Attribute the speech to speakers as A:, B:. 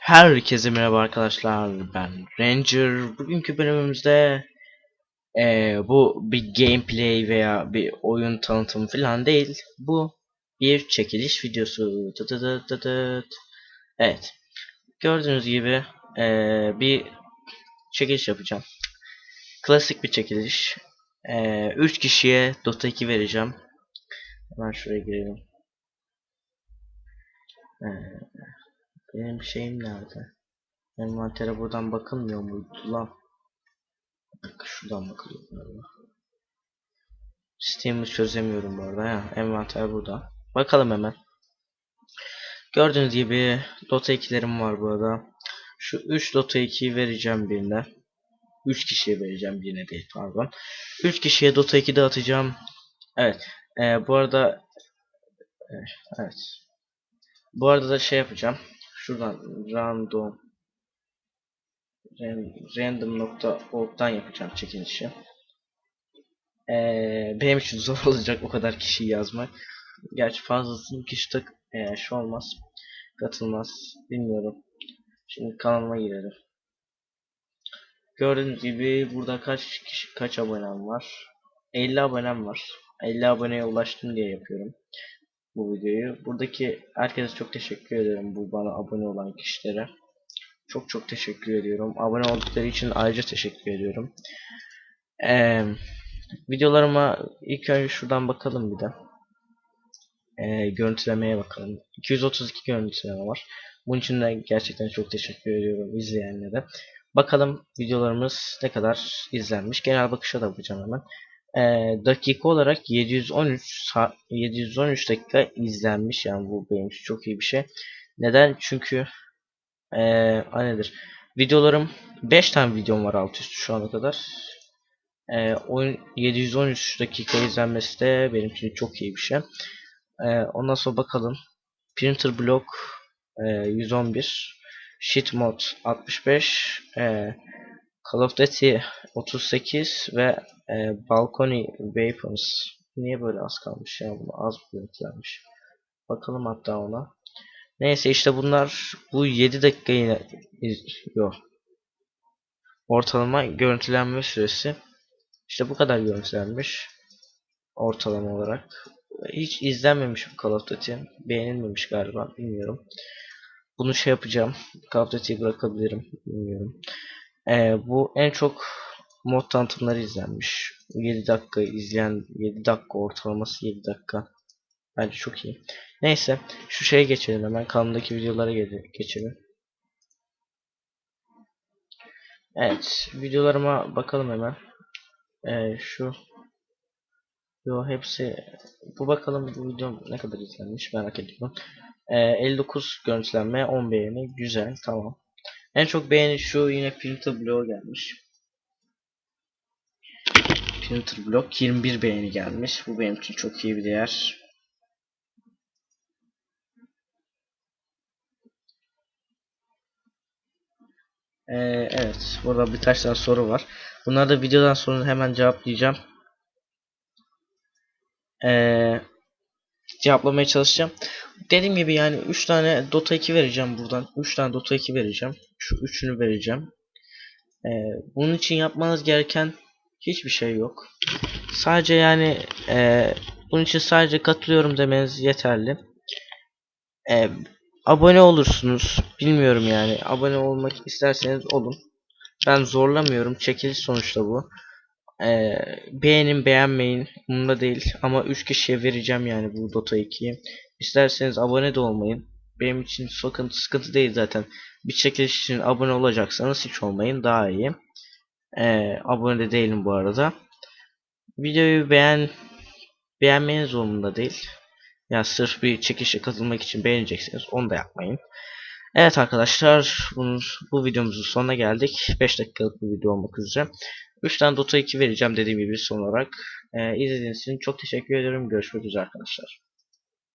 A: Herkese merhaba arkadaşlar ben Ranger. Bugünkü bölümümüzde eee, bu bir gameplay veya bir oyun tanıtımı falan değil. Bu bir çekiliş videosu. Tı tı tı tı evet gördüğünüz gibi eee, bir çekiliş yapacağım. Klasik bir çekiliş. 3 kişiye Dota 2 vereceğim. Hemen şuraya girelim. Eee, benim şeyim nerede Envantere buradan bakılmıyor muydu lan? Dakika, Şuradan bakılıyor galiba. Steam'i çözemiyorum bu arada ya. Envanter burada. Bakalım hemen. Gördüğünüz gibi Dota 2'lerim var burada. Şu 3 Dota 2'yi vereceğim birine. 3 kişiye vereceğim birine değil pardon. 3 kişiye Dota 2 dağıtacağım. Evet. Ee, bu arada evet. Bu arada da şey yapacağım. Şuradan random random.org'dan yapacağım çekilişi. Ee, benim için zor olacak o kadar kişiyi yazmak. Gerçi fazlasını kişi tak ee, şu olmaz. Katılmaz. Bilmiyorum. Şimdi kanalıma girelim. Gördüğünüz gibi burada kaç kişi kaç abonem var? 50 abonem var. 50 aboneye ulaştım diye yapıyorum bu videoyu. Buradaki herkese çok teşekkür ederim bu bana abone olan kişilere. Çok çok teşekkür ediyorum. Abone oldukları için ayrıca teşekkür ediyorum. Ee, videolarıma ilk önce şuradan bakalım bir de. Ee, görüntülemeye bakalım. 232 görüntüleme var. Bunun için de gerçekten çok teşekkür ediyorum izleyenlere. Bakalım videolarımız ne kadar izlenmiş. Genel bakışa da bakacağım hemen. Ee, dakika olarak 713 sa- 713 dakika izlenmiş yani bu benim için çok iyi bir şey. Neden? Çünkü ee, a nedir? Videolarım 5 tane videom var alt üstü şu ana kadar. Ee, oyun 713 dakika izlenmesi de benim için çok iyi bir şey. Ee, ondan sonra bakalım. Printer Block e, 111 Sheet Mod 65 e, Call of Duty 38 ve e, Balcony Weapons Niye böyle az kalmış ya bunu az görüntülenmiş. Bakalım hatta ona. Neyse işte bunlar bu 7 dakika yine yok. Ortalama görüntülenme süresi işte bu kadar görüntülenmiş ortalama olarak. Hiç izlenmemiş bu Call of Duty. Beğenilmemiş galiba bilmiyorum. Bunu şey yapacağım. Call of Duty'yi bırakabilirim bilmiyorum. Ee, bu en çok mod tanıtımları izlenmiş. 7 dakika izleyen 7 dakika ortalaması 7 dakika. Bence çok iyi. Neyse şu şeye geçelim hemen kanalımdaki videolara ge- geçelim. Evet videolarıma bakalım hemen. Ee, şu Yo hepsi bu bakalım bu video ne kadar izlenmiş merak ediyorum. Ee, 59 görüntülenme 10 beğeni güzel tamam. En çok beğeni şu yine Printer Block gelmiş. Printer Block 21 beğeni gelmiş. Bu benim için çok iyi bir değer. Ee, evet burada birkaç tane soru var. Bunları da videodan sonra hemen cevaplayacağım. Ee, cevaplamaya çalışacağım. Dediğim gibi yani 3 tane Dota 2 vereceğim buradan. 3 tane Dota 2 vereceğim. Şu üçünü vereceğim. Ee, bunun için yapmanız gereken hiçbir şey yok. Sadece yani e, bunun için sadece katılıyorum demeniz yeterli. E, abone olursunuz. Bilmiyorum yani. Abone olmak isterseniz olun. Ben zorlamıyorum. Çekiliş sonuçta bu. E, beğenin beğenmeyin. Umurumda değil. Ama 3 kişiye vereceğim yani bu Dota 2'yi. İsterseniz abone de olmayın. Benim için sıkıntı, sıkıntı değil zaten. Bir çekiliş için abone olacaksanız hiç olmayın. Daha iyi. E, abone de değilim bu arada. Videoyu beğen beğenmeniz zorunda değil. Ya sırf bir çekişe katılmak için beğeneceksiniz. Onu da yapmayın. Evet arkadaşlar bunun, bu videomuzun sonuna geldik. 5 dakikalık bir video olmak üzere. 3 tane Dota 2 vereceğim dediğim gibi son olarak. Ee, izlediğiniz için çok teşekkür ederim. Görüşmek üzere arkadaşlar.